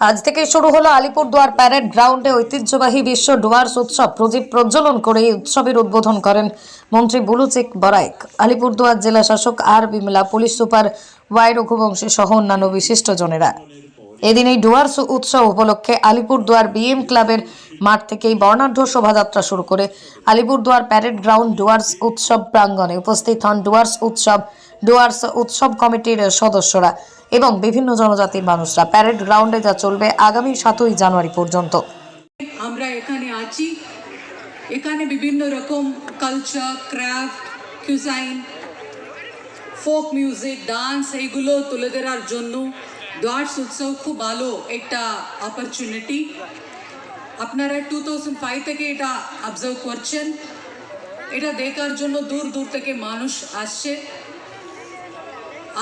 আজ থেকে শুরু হলো আলিপুরদুয়ার প্যারেড গ্রাউন্ডে ঐতিহ্যবাহী বিশ্ব ডুয়ার্স উৎসব। প্রদীপ প্রজ্বলন করে এই উৎসবের উদ্বোধন করেন মন্ত্রী বুলুচেক বরাইক। আলিপুরদুয়ার জেলা শাসক R Vimala police super Y Raghuvanshi সহ অন্যান্য বিশিষ্টজনেরা এদিন এই ডুয়ার্স উৎসব উপলক্ষে আলিপুরদুয়ার বিএম ক্লাবের মাঠ থেকেই বর্ণাঢ্য শোভাযাত্রা শুরু করে আলিপুরদুয়ার প্যারেড গ্রাউন্ড ডুয়ার্স উৎসব প্রাঙ্গণে উপস্থিত হন ডুয়ার্স উৎসব ডুয়ার্স উৎসব কমিটির সদস্যরা। এবং বিভিন্ন জনজাতির মানুষরা প্যারেড গ্রাউন্ডে যা চলবে আগামী সাতই জানুয়ারি পর্যন্ত। আমরা এখানে আছি। এখানে বিভিন্ন রকম culture craft cuisine folk music dance এইগুলো তুলে ধরার জন্য ডোয়ার্স উৎসব খুব ভালো একটা অপরচুনিটি আপনারা টু থাউজেন্ড ফাইভ থেকে এটা অবজার্ভ করছেন। এটা দেখার জন্য দূর দূর থেকে মানুষ আসছে।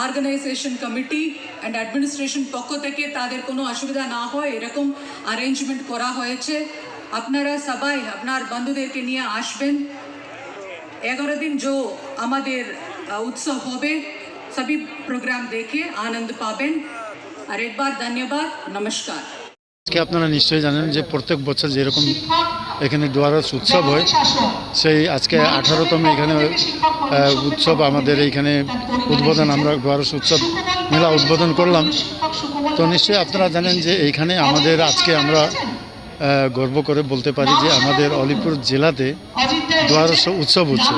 অর্গানাইজেশন কমিটি অ্যান্ড অ্যাডমিনিস্ট্রেশন পক্ষ থেকে তাদের কোনো অসুবিধা না হয়, এরকম অ্যারেঞ্জমেন্ট করা হয়েছে। আপনারা সবাই আপনার বন্ধুদেরকে নিয়ে আসবেন। এগারো দিন যে আমাদের উৎসব হবে, সবই প্রোগ্রাম দেখে আনন্দ পাবেন। আর একবার ধন্যবাদ, নমস্কার। আজকে আপনারা নিশ্চয়ই জানেন যে প্রত্যেক বছর যেরকম এখানে দুয়ারস উৎসব হয়। সেই আজকে আঠারোতম এখানে উৎসব আমাদের এইখানে উদ্বোধন আমরা দুয়ারস উৎসব মেলা উদ্বোধন করলাম। তো নিশ্চয়ই আপনারা জানেন যে এইখানে আমাদের আজকে আমরা গর্ব করে বলতে পারি যে আমাদের অলিপুর জেলাতে দুয়ারস উৎসব হচ্ছে।